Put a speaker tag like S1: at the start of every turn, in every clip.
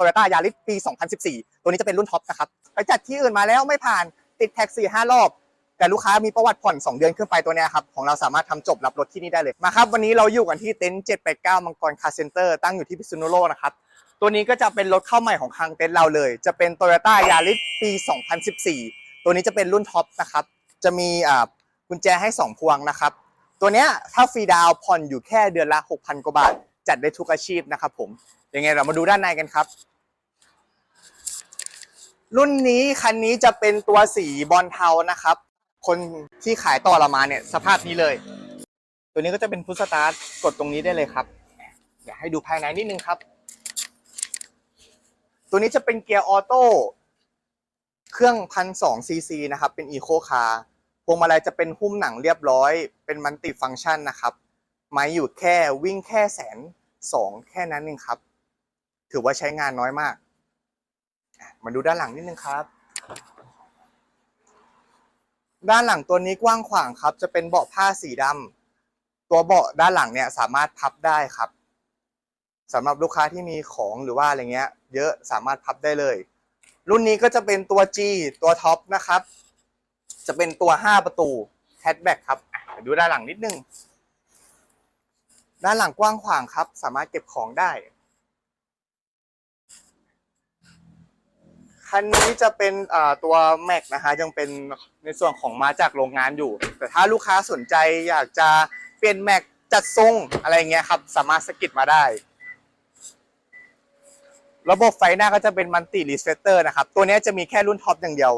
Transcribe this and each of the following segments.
S1: Toyota Yaris ปี 2014 ตัวนี้จะเป็นรุ่นท็อปนะครับไปจัดที่อื่นมาแล้วไม่ผ่านติดแท็กซี่ห้ารอบ แต่ลูกค้ามีประวัติผ่อน 2 เดือนขึ้นไปตัวเนี้ยครับ ของเราสามารถทำจบรับรถที่นี่ได้เลยมาครับ วันนี้เราอยู่กันที่เต็นท์789 มังกรคาร์เซ็นเตอร์ตั้งอยู่ที่พิษณุโลกนะครับ ตัวนี้ก็จะเป็นรถเข้าใหม่ของทางเต็นท์เราเลย จะเป็น Toyota Yaris ปี 2014 ตัวนี้จะเป็นรุ่นท็อปนะครับจะมีกุญแจให้ 2 พวงนะครับตัวเนี้ยถ้าฟรีดาวผ่อนอยู่แค่เดือนละ6,000กว่าบาทจัดได้ทุกอาชีพนะครับผมยังไงเรามาดูด้านในกันครับ รุ่นนี้คันนี้จะเป็นตัวสีบอลเทานะครับ คนที่ขายต่อเรามาเนี่ยสภาพนี้เลย ตัวนี้ก็จะเป็นพุทสตาร์ทกดตรงนี้ได้เลยครับเดี๋ยวให้ดูภายในนิดนึงครับ ตัวนี้จะเป็นเกียร์ออโต้เครื่องพันสองซีซีนะครับ เป็นอีโคคาร์พวงมาลัยจะเป็นหุ้มหนังเรียบร้อย เป็นมันติฟังก์ชันนะครับไม้อยู่แค่วิ่งแค่แสนสองแค่นั้นเองครับ ถือว่าใช้งานน้อยมาก มาดูด้านหลังนิดนึงครับ ด้านหลังตัวนี้กว้างขวางครับ จะเป็นเบาะผ้าสีดำตัวเบาะด้านหลังเนี่ยสามารถพับได้ครับสำหรับลูกค้าที่มีของหรือว่าอะไรเงี้ย เยอะสามารถพับได้เลย รุ่นนี้ก็จะเป็นตัว G ตัวท็อปนะครับ จะเป็นตัว 5 ประตูแฮชแบ็กครับดูด้านหลังนิดนึงด้านหลังกว้างขวางครับ สามารถเก็บของได้ คันนี้จะเป็นตัว Mac นะฮะยังเป็นในส่วนของมาจากโรงงานอยู่ แต่ถ้าลูกค้าสนใจอยากจะเปลี่ยน Mac จัดทรงอะไรเงี้ยครับสามารถสกิดมาได้ ระบบไฟหน้าก็จะเป็นมันติรีเซตเตอร์นะครับ ตัวนี้จะมีแค่รุ่นท็อปอย่างเดียว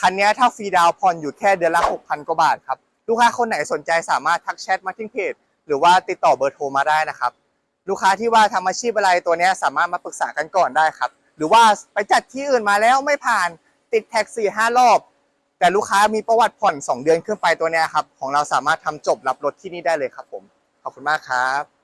S1: คันนี้ถ้าฟรีดาวน์ผ่อนอยู่แค่เดือนละ 6,000 กว่าบาทครับ ลูกค้าคนไหนสนใจสามารถทักแชทมาที่เพจหรือว่าติดต่อเบอร์โทรมาได้นะครับ ลูกค้าที่ว่าทำอาชีพอะไรตัวนี้สามารถมาปรึกษากันก่อนได้ครับ รือว่าไปจัดที่อื่นมาแล้วไม่ผ่านติดแท็กสี่ห้ารอบ แต่ลูกค้ามีประวัติผ่อน 2 เดือนขึ้นไปตัวเนี้ยครับ ของเราสามารถทำจบรับรถที่นี่ได้เลยครับผม ขอบคุณมากครับ